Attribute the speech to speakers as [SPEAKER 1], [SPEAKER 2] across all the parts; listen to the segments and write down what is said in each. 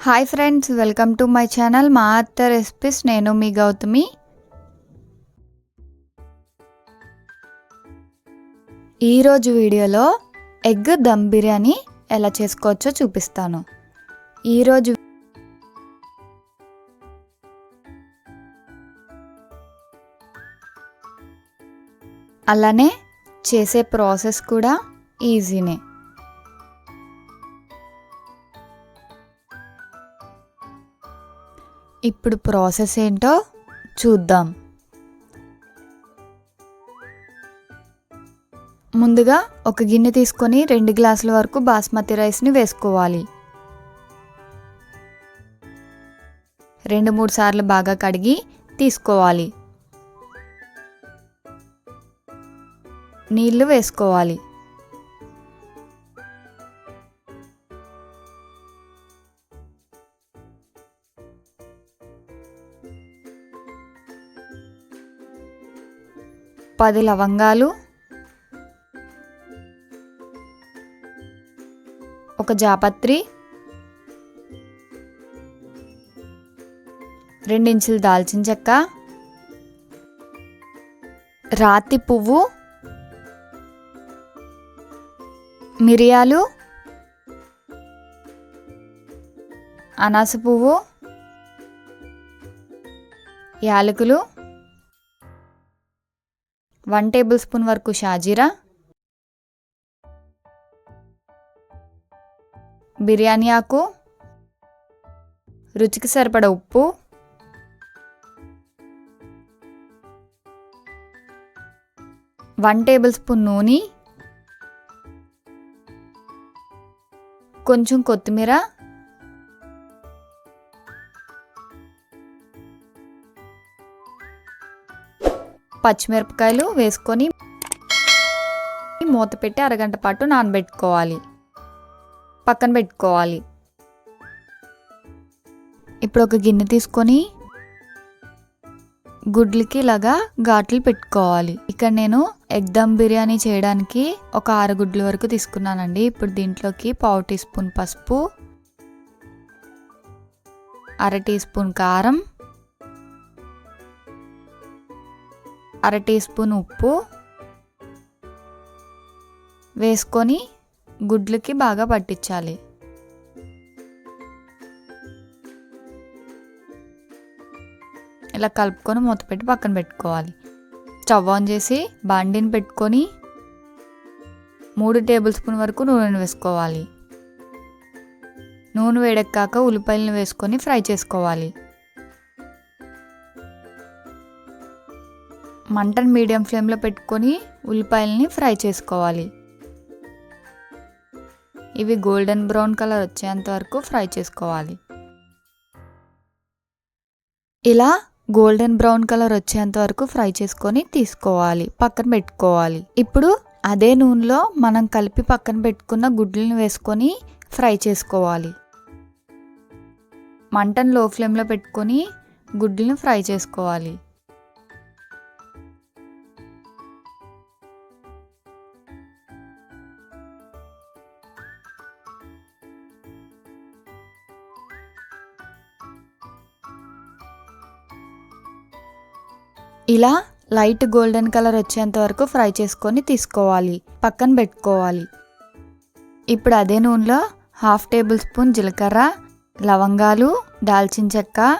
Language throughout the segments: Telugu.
[SPEAKER 1] Hi friends welcome to my channel మా అత్త రెసిపీస్. నేను మీ గౌతమి. ఈరోజు వీడియోలో ఎగ్ దమ్ బిర్యానీ ఎలా చేసుకోవచ్చో చూపిస్తాను. ఈరోజు అలానే చేసే ప్రాసెస్ కూడా ఈజీనే. ఇప్పుడు ప్రాసెస్ ఏంటో చూద్దాం. ముందుగా ఒక గిన్నె తీసుకొని రెండు గ్లాసుల వరకు బాస్మతి రైస్ని వేసుకోవాలి. రెండు మూడు సార్లు బాగా కడిగి తీసుకోవాలి. నీళ్ళు వేసుకోవాలి. పది లవంగాలు ఒక జాపత్రి రెండించులు దాల్చిన చెక్క రాతి పువ్వు మిరియాలు అనాస పువ్వు యాలకులు వన్ టేబుల్ స్పూన్ వరకు షాజీరా బిర్యానీ ఆకు రుచికి సరిపడ ఉప్పు వన్ టేబుల్ స్పూన్ నూనె కొంచెం కొత్తిమీర పచ్చిమిరపకాయలు వేసుకొని మూత పెట్టి అరగంట పాటు నానబెట్టుకోవాలి. పక్కన పెట్టుకోవాలి. ఇప్పుడు ఒక గిన్నె తీసుకొని గుడ్లకి ఇలాగా ఘాట్లు పెట్టుకోవాలి. ఇక్కడ నేను ఎగ్ దమ్ బిర్యానీ చేయడానికి ఒక ఆరు గుడ్ల వరకు తీసుకున్నానండి. ఇప్పుడు దీంట్లోకి పావు టీ స్పూన్ పసుపు అర టీ స్పూన్ కారం అర టీ స్పూన్ ఉప్పు వేసుకొని గుడ్లకి బాగా పట్టించాలి. ఇలా కలుపుకొని మూత పెట్టి పక్కన పెట్టుకోవాలి. స్టవ్ ఆన్ చేసి బాండిని పెట్టుకొని మూడు టేబుల్ స్పూన్ వరకు నూనెను వేసుకోవాలి. నూనె వేడెక్కాక ఉల్లిపాయలను వేసుకొని ఫ్రై చేసుకోవాలి. మంటను మీడియం ఫ్లేమ్లో పెట్టుకొని ఉల్లిపాయలని ఫ్రై చేసుకోవాలి. ఇవి గోల్డెన్ బ్రౌన్ కలర్ వచ్చేంత వరకు ఫ్రై చేసుకోవాలి. ఇలా గోల్డెన్ బ్రౌన్ కలర్ వచ్చేంత వరకు ఫ్రై చేసుకొని తీసుకోవాలి. పక్కన పెట్టుకోవాలి. ఇప్పుడు అదే నూనెలో మనం కలిపి పక్కన పెట్టుకున్న గుడ్లను వేసుకొని ఫ్రై చేసుకోవాలి. మంటను లో ఫ్లేమ్లో పెట్టుకొని గుడ్లను ఫ్రై చేసుకోవాలి. ఇలా లైట్ గోల్డెన్ కలర్ వచ్చేంత వరకు ఫ్రై చేసుకొని తీసుకోవాలి. పక్కన పెట్టుకోవాలి. ఇప్పుడు అదే నూనెలో హాఫ్ టేబుల్ స్పూన్ జీలకర్ర లవంగాలు దాల్చిన చెక్క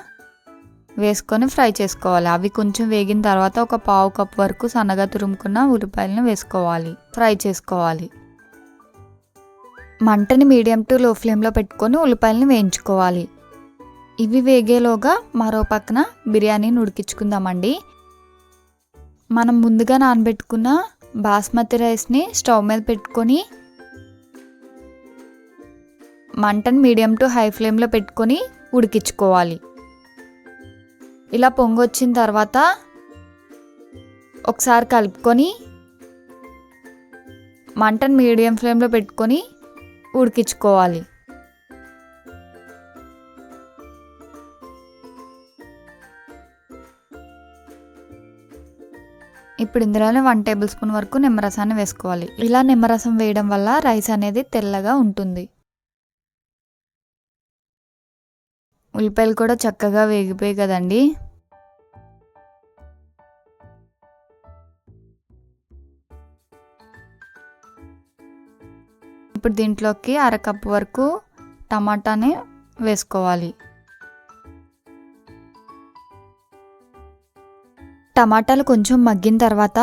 [SPEAKER 1] వేసుకొని ఫ్రై చేసుకోవాలి. అవి కొంచెం వేగిన తర్వాత ఒక పావు కప్ వరకు సన్నగా తురుముకున్న ఉల్లిపాయలను వేసుకోవాలి. ఫ్రై చేసుకోవాలి. మంటని మీడియం టు లో ఫ్లేమ్లో పెట్టుకొని ఉల్లిపాయలను వేయించుకోవాలి. ఇవి వేగేలోగా మరో పక్కన బిర్యానీని ఉడికించుకుందామండి. మనం ముందుగా నానబెట్టుకున్న బాస్మతి రైస్ని స్టవ్ మీద పెట్టుకొని మంటను మీడియం టు హై ఫ్లేమ్లో పెట్టుకొని ఉడికించుకోవాలి. ఇలా పొంగొచ్చిన తర్వాత ఒకసారి కలుపుకొని మంటను మీడియం ఫ్లేమ్లో పెట్టుకొని ఉడికించుకోవాలి. ఇప్పుడు ఇందులోనే వన్ టేబుల్ స్పూన్ వరకు నిమ్మరసాన్ని వేసుకోవాలి. ఇలా నిమ్మరసం వేయడం వల్ల రైస్ అనేది తెల్లగా ఉంటుంది. ఉల్లిపాయలు కూడా చక్కగా వేగిపోయాయి కదండి. ఇప్పుడు దీంట్లోకి అరకప్పు వరకు టమాటాని వేసుకోవాలి. టమాటాలు కొంచెం మగ్గిన తర్వాత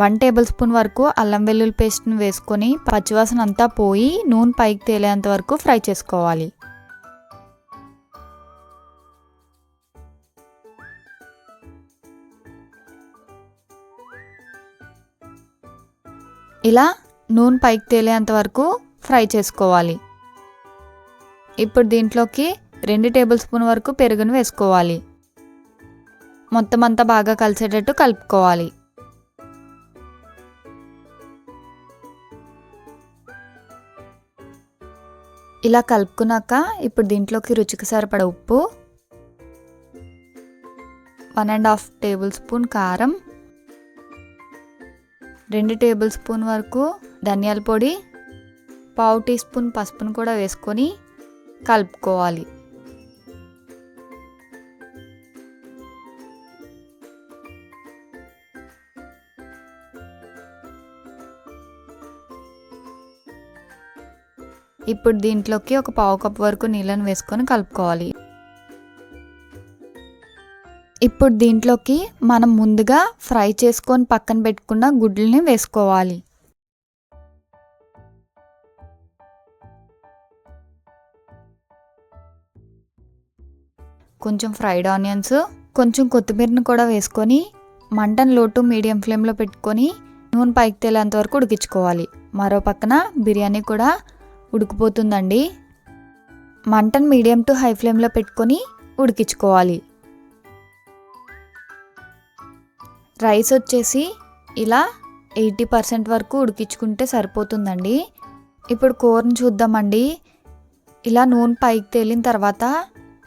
[SPEAKER 1] వన్ టేబుల్ స్పూన్ వరకు అల్లం వెల్లుల్లి పేస్ట్ని వేసుకొని పచ్చివాసన అంతా పోయి నూనె పైకి తేలేంత వరకు ఫ్రై చేసుకోవాలి. ఇలా నూనె పైకి తేలేంత వరకు ఫ్రై చేసుకోవాలి. ఇప్పుడు దీంట్లోకి రెండు టేబుల్ స్పూన్ వరకు పెరుగును వేసుకోవాలి. మొత్తం అంతా బాగా కలిసేటట్టు కలుపుకోవాలి. ఇలా కలుపుకున్నాక ఇప్పుడు దీంట్లోకి రుచికి సరిపడ ఉప్పు one and half tablespoon కారం రెండు టేబుల్ స్పూన్ వరకు ధనియాల పొడి పావు టీ స్పూన్ పసుపును కూడా వేసుకొని కలుపుకోవాలి. ఇప్పుడు దీంట్లోకి ఒక పావు కప్ వరకు నీళ్ళని వేసుకొని కలుపుకోవాలి. ఇప్పుడు దీంట్లోకి మనం ముందుగా ఫ్రై చేసుకొని పక్కన పెట్టుకున్న గుడ్లని వేసుకోవాలి. కొంచెం ఫ్రైడ్ ఆనియన్స్ కొంచెం కొత్తిమీరని కూడా వేసుకొని మంటను లోటు మీడియం ఫ్లేమ్లో పెట్టుకొని నూనె పైకి తేలేంత వరకు ఉడికించుకోవాలి. మరో పక్కన బిర్యానీ కూడా ఉడికిపోతుందండి. మంటను మీడియం టు హై ఫ్లేమ్లో పెట్టుకొని ఉడికించుకోవాలి. రైస్ వచ్చేసి ఇలా ఎయిటీ పర్సెంట్ వరకు ఉడికించుకుంటే సరిపోతుందండి. ఇప్పుడు కూరను చూద్దామండి. ఇలా నూనె పైకి తేలిన తర్వాత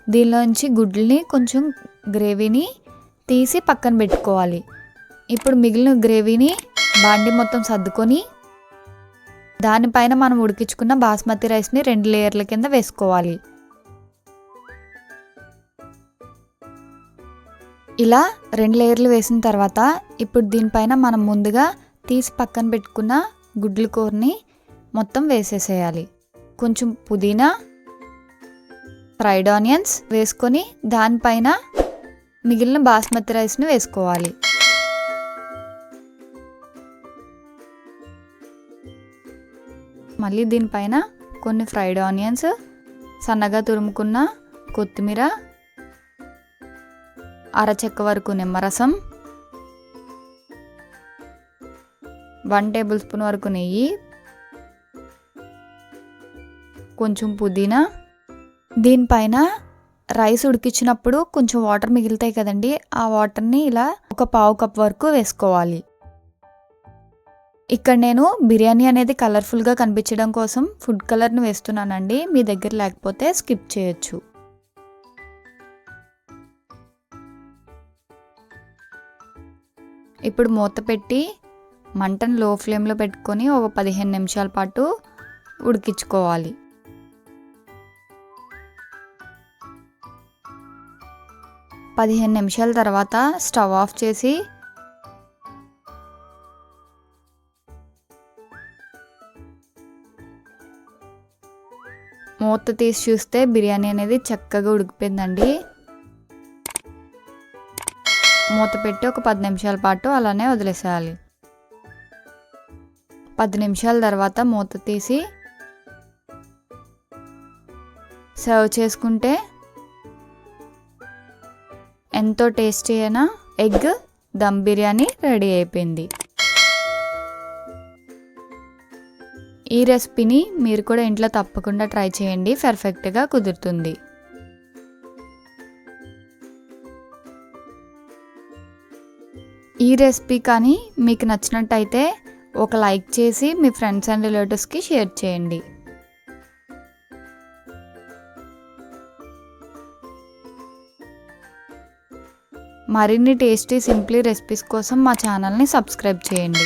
[SPEAKER 1] దీనిలోంచి గుడ్లని కొంచెం గ్రేవీని తీసి పక్కన పెట్టుకోవాలి. ఇప్పుడు మిగిలిన గ్రేవీని బాండి మొత్తం సర్దుకొని దానిపైన మనం ఉడికించుకున్న బాస్మతి రైస్ని రెండు లేయర్ల కింద వేసుకోవాలి. ఇలా రెండు లేయర్లు వేసిన తర్వాత ఇప్పుడు దీనిపైన మనం ముందుగా తీసి పక్కన పెట్టుకున్న గుడ్లు కూరని మొత్తం వేసేసేయాలి. కొంచెం పుదీనా ఫ్రైడ్ ఆనియన్స్ వేసుకొని దానిపైన మిగిలిన బాస్మతి రైస్ని వేసుకోవాలి. మళ్ళీ దీనిపైన కొన్ని ఫ్రైడ్ ఆనియన్స్ సన్నగా తురుముకున్న కొత్తిమీర అరచెక్క వరకు నిమ్మరసం వన్ టేబుల్ స్పూన్ వరకు నెయ్యి కొంచెం పుదీనా. దీనిపైన రైస్ ఉడికించినప్పుడు కొంచెం వాటర్ మిగులుతాయి కదండి ఆ వాటర్ని ఇలా ఒక పావు కప్ వరకు వేసుకోవాలి. ఇక్కడ నేను బిర్యానీ అనేది కలర్ఫుల్గా కనిపించడం కోసం ఫుడ్ కలర్ని వేస్తున్నానండి. మీ దగ్గర లేకపోతే స్కిప్ చేయొచ్చు. ఇప్పుడు మూత పెట్టి మంటను లో ఫ్లేమ్లో పెట్టుకొని ఒక పదిహేను నిమిషాల పాటు ఉడికించుకోవాలి. పదిహేను నిమిషాల తర్వాత స్టవ్ ఆఫ్ చేసి మూత తీసి చూస్తే బిర్యానీ అనేది చక్కగా ఉడికిపోయిందండి. మూత పెట్టి ఒక పది నిమిషాల పాటు అలానే వదిలేసేయాలి. పది నిమిషాల తర్వాత మూత తీసి సర్వ్ చేసుకుంటే ఎంతో టేస్టీ అయిన ఎగ్ దమ్ బిర్యానీ రెడీ అయిపోయింది. ఈ రెసిపీని మీరు కూడా ఇంట్లో తప్పకుండా ట్రై చేయండి. పర్ఫెక్ట్గా కుదురుతుంది. ఈ రెసిపీ కానీ మీకు నచ్చినట్టయితే ఒక లైక్ చేసి మీ ఫ్రెండ్స్ అండ్ రిలేటివ్స్కి షేర్ చేయండి. మరిన్ని టేస్టీ సింప్లీ రెసిపీస్ కోసం మా ఛానల్ని సబ్స్క్రైబ్ చేయండి.